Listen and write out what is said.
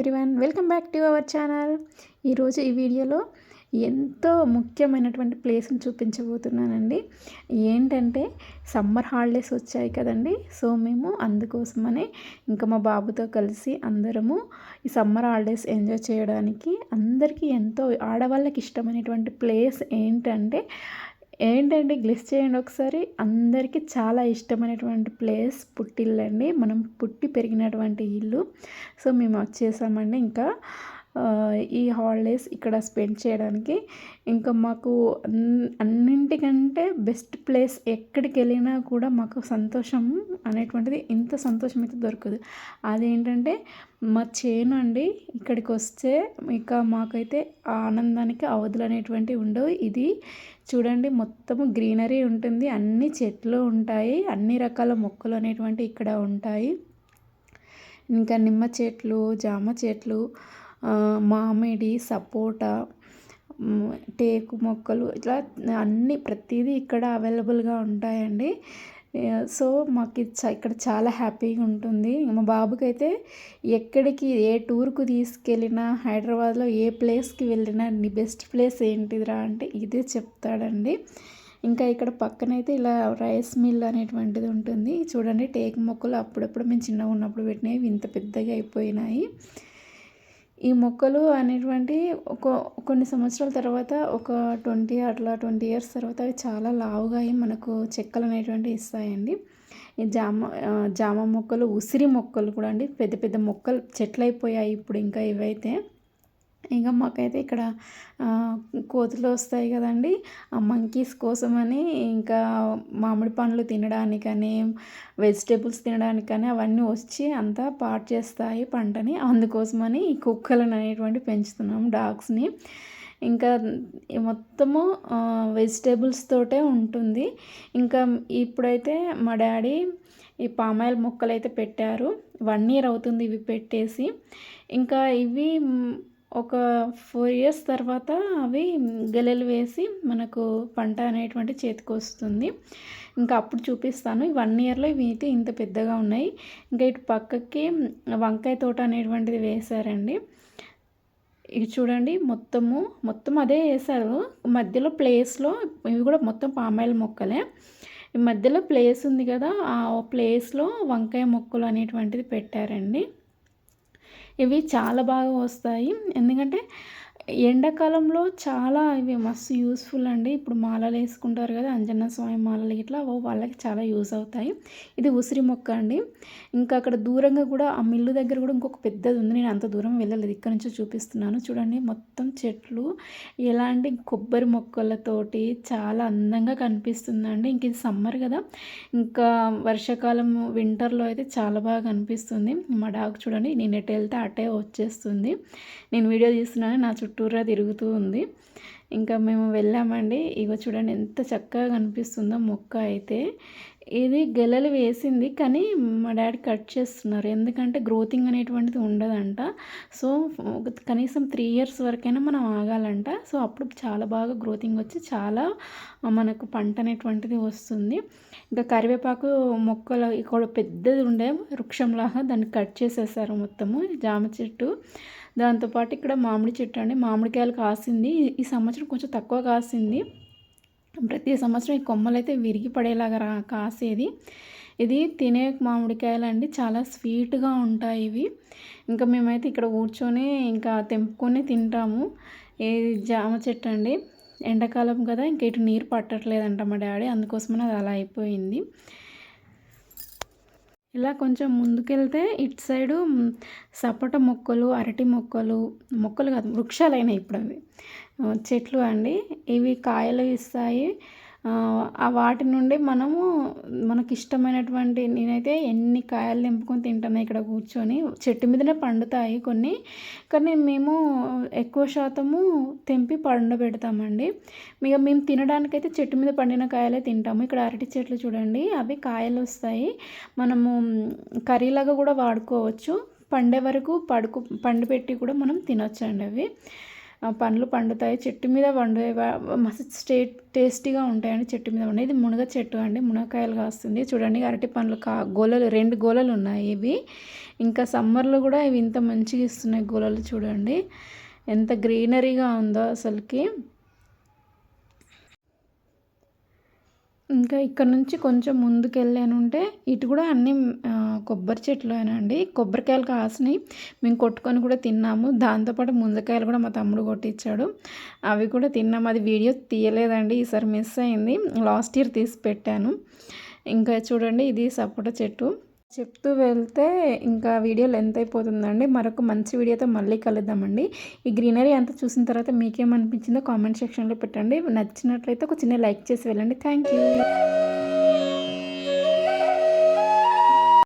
Everyone welcome back to our channel. ఈరోజు ఈ వీడియోలో ఎంతో ముఖ్యమైనటువంటి ప్లేస్ని చూపించబోతున్నానండి. ఏంటంటే సమ్మర్ హాలిడేస్ వచ్చాయి కదండి. సో మేము అందుకోసమనే ఇంకా మా బాబుతో కలిసి అందరము ఈ సమ్మర్ హాలిడేస్ ఎంజాయ్ చేయడానికి అందరికీ ఎంతో ఆడవాళ్ళకి ఇష్టమైనటువంటి ప్లేస్ ఏంటంటే ఏంటంటే గ్లిస్ చేయండి ఒకసారి. అందరికీ చాలా ఇష్టమైనటువంటి ప్లేస్ పుట్టిల్లు అండి మనం పుట్టి పెరిగినటువంటి ఇల్లు. సో మేము వచ్చేసామండి ఇంకా. ఈ హాలిడేస్ ఇక్కడ స్పెండ్ చేయడానికి ఇంకా మాకు అన్నింటికంటే బెస్ట్ ప్లేస్ ఎక్కడికి వెళ్ళినా కూడా మాకు సంతోషం అనేటువంటిది ఇంత సంతోషం అయితే దొరకదు. అదేంటంటే మా చేను అండి ఇక్కడికి వస్తే ఇక మాకైతే ఆనందానికి అవధులు అనేటువంటివి ఉండవు. ఇది చూడండి మొత్తము గ్రీనరీ ఉంటుంది అన్ని చెట్లు ఉంటాయి అన్ని రకాల మొక్కలు అనేటువంటి ఇక్కడ ఉంటాయి. ఇంకా నిమ్మ చెట్లు జామ చెట్లు మామిడి సపోటా టేకు మొక్కలు ఇట్లా అన్నీ ప్రతిదీ ఇక్కడ అవైలబుల్గా ఉంటాయండి. సో మాకు ఇక్కడ చాలా హ్యాపీగా ఉంటుంది. మా బాబుకి అయితే ఎక్కడికి ఏ టూర్కు తీసుకెళ్ళినా హైదరాబాద్లో ఏ ప్లేస్కి వెళ్ళినా నీ బెస్ట్ ప్లేస్ ఏంటిదిరా అంటే ఇదే చెప్తాడండి. ఇంకా ఇక్కడ పక్కనైతే ఇలా రైస్ మిల్ అనేటువంటిది ఉంటుంది. చూడండి టేక్ మొక్కలు అప్పుడప్పుడు మేము చిన్నగా ఉన్నప్పుడు పెట్టినవి ఇంత పెద్దగా అయిపోయినాయి. ఈ మొక్కలు అనేటువంటి ఒక కొన్ని సంవత్సరాల తర్వాత ఒక ట్వంటీ అట్లా ట్వంటీ ఇయర్స్ తర్వాత అవి చాలా లావుగా అయ్యి మనకు చెక్కలు అనేటువంటివి ఇస్తాయండి. ఈ జామ జామ మొక్కలు ఉసిరి మొక్కలు కూడా అండి. పెద్ద పెద్ద మొక్కలు చెట్లు అయిపోయాయి ఇప్పుడు ఇంకా ఇవైతే. ఇంకా మాకైతే ఇక్కడ కోతులు వస్తాయి కదండి. ఆ మంకీస్ కోసమని ఇంకా మామిడి పండ్లు తినడానికని వెజిటేబుల్స్ తినడానికని అవన్నీ వచ్చి అంతా పాడు చేస్తాయి పంటని. అందుకోసమని ఈ కుక్కలను అనేటువంటి పెంచుతున్నాం డాగ్స్ని. ఇంకా మొత్తము వెజిటేబుల్స్ తోటే ఉంటుంది. ఇంకా ఇప్పుడైతే మా డాడీ ఈ పామాయిల్ మొక్కలు అయితే పెట్టారు. వన్ ఇయర్ అవుతుంది ఇవి పెట్టేసి. ఇంకా ఇవి ఒక ఫోర్ ఇయర్స్ తర్వాత అవి గెలలు వేసి మనకు పంట అనేటువంటి చేతికి వస్తుంది. ఇంకా అప్పుడు చూపిస్తాను. వన్ ఇయర్లో ఇవి అయితే ఇంత పెద్దగా ఉన్నాయి. ఇంకా ఇటు పక్కకి వంకాయ తోట అనేటువంటిది వేశారండి. ఇది చూడండి మొత్తము మొత్తం అదే వేశారు. మధ్యలో ప్లేస్లో ఇవి కూడా మొత్తం పామాయిల్ మొక్కలే. ఈ మధ్యలో ప్లేస్ ఉంది కదా ఆ ప్లేస్లో వంకాయ మొక్కలు అనేటువంటిది పెట్టారండి. ఇవి చాలా బాగా వస్తాయి. ఎందుకంటే ఎండాకాలంలో చాలా ఇవి మస్తు యూస్ఫుల్ అండి. ఇప్పుడు మాలలు వేసుకుంటారు కదా అంజన్న స్వామి మాలలు ఇట్లా వాళ్ళకి చాలా యూస్ అవుతాయి. ఇది ఉసిరి మొక్క అండి. ఇంకా అక్కడ దూరంగా కూడా ఆ మిల్లు దగ్గర కూడా ఇంకొక పెద్దది ఉంది. నేను అంత దూరం వెళ్ళలేదు ఇక్కడ నుంచి చూపిస్తున్నాను. చూడండి మొత్తం చెట్లు. ఎలాంటి కొబ్బరి మొక్కలతోటి చాలా అందంగా కనిపిస్తుందండి. ఇంక ఇది సమ్మర్ కదా ఇంకా వర్షాకాలం వింటర్లో అయితే చాలా బాగా కనిపిస్తుంది మా డాగ్ చూడండి నేను ఎటు వెళ్తే అటే వచ్చేస్తుంది. నేను వీడియో తీస్తున్నాను నా చుట్టూ చుట్టూరా తిరుగుతూ ఉంది. ఇంకా మేము వెళ్ళామండి. ఇగో చూడండి ఎంత చక్కగా కనిపిస్తుందో మొక్క అయితే. ఇది గెలలు వేసింది కానీ మా డాడీ కట్ చేస్తున్నారు. ఎందుకంటే గ్రోతింగ్ అనేటువంటిది ఉండదంట. సో కనీసం త్రీ ఇయర్స్ వరకైనా మనం ఆగాలంట. సో అప్పుడు చాలా బాగా గ్రోతింగ్ వచ్చి చాలా మనకు పంట అనేటువంటిది వస్తుంది. ఇంకా కరివేపాకు మొక్కలు ఇక్కడ పెద్దది ఉండే వృక్షంలాగా దాన్ని కట్ చేసేసారు మొత్తము జామ చెట్టు. దాంతోపాటు ఇక్కడ మామిడి చెట్టు అండి. మామిడికాయలు కాసింది. ఈ సంవత్సరం కొంచెం తక్కువ కాసింది. ప్రతి సంవత్సరం ఈ కొమ్మలు అయితే విరిగి పడేలాగా రా కాసేది. ఇది తినే మామిడికాయలు అండి చాలా స్వీట్గా ఉంటాయి ఇవి. ఇంకా మేమైతే ఇక్కడ కూర్చొని ఇంకా తెంపుకొని తింటాము. ఇది జామ చెట్టు అండి. ఎండాకాలం కదా ఇంక ఇటు నీరు పట్టట్లేదంట మా డాడీ. అందుకోసమని అది అలా అయిపోయింది. ఇలా కొంచెం ముందుకెళ్తే ఇటు సైడు సపోటా మొక్కలు అరటి మొక్కలు మొక్కలు కాదు వృక్షాలు అయినాయి ఇప్పుడు అవి చెట్లు అండి. ఇవి కాయలు ఇస్తాయి. ఆ వాటి నుండి మనము మనకి ఇష్టమైనటువంటి నేనైతే ఎన్ని కాయలు తెంపుకొని తింటాను ఇక్కడ కూర్చొని చెట్టు మీదనే పండుతాయి కొన్ని. కానీ మేము ఎక్కువ శాతము తెంపి పండబెడతామండి ఇక మేము తినడానికైతే చెట్టు మీద పండిన కాయలే తింటాము. ఇక్కడ అరటి చెట్లు చూడండి అవి కాయలు వస్తాయి. మనము కర్రీలాగా కూడా వాడుకోవచ్చు. పండే వరకు పడుకు పండు పెట్టి కూడా మనం తినొచ్చండి అవి. పండ్లు పండుతాయి. చెట్టు మీద పండే మస్తు స్టే టేస్టీగా ఉంటాయండి చెట్టు మీద ఉండే ఇది మునగ చెట్టు అండి. మునగకాయలు కాస్తుంది. చూడండి అరటి పండ్లు కా గోలలు రెండు గోలలు ఉన్నాయి ఇవి. ఇంకా సమ్మర్లో కూడా ఇవి ఇంత మంచిగా ఇస్తున్నాయి గోలలు చూడండి. ఎంత గ్రీనరీగా ఉందో అసలుకి. ఇంకా ఇక్కడ నుంచి కొంచెం ముందుకు వెళ్ళానుంటే ఇటు కూడా అన్నీ కొబ్బరి చెట్లునండి కొబ్బరికాయలు కాసినాయి. మేము కొట్టుకొని కూడా తిన్నాము. దాంతోపాటు ముంజకాయలు కూడా మా తమ్ముడు కొట్టించాడు అవి కూడా తిన్నాము అది వీడియో తీయలేదండి. ఈసారి మిస్ అయింది. లాస్ట్ ఇయర్ తీసి పెట్టాను. ఇంకా చూడండి ఇది సపోటా చెట్టు. చెప్తూ వెళ్తే ఇంకా వీడియో లెంత్ అయిపోతుందండి. మరొక మంచి వీడియోతో మళ్ళీ కలుద్దామండి. ఈ గ్రీనరీ అంతా చూసిన తర్వాత మీకేమనిపించిందో కామెంట్ సెక్షన్లో పెట్టండి. నచ్చినట్లయితే ఒక చిన్న లైక్ చేసి వెళ్ళండి. Thank you.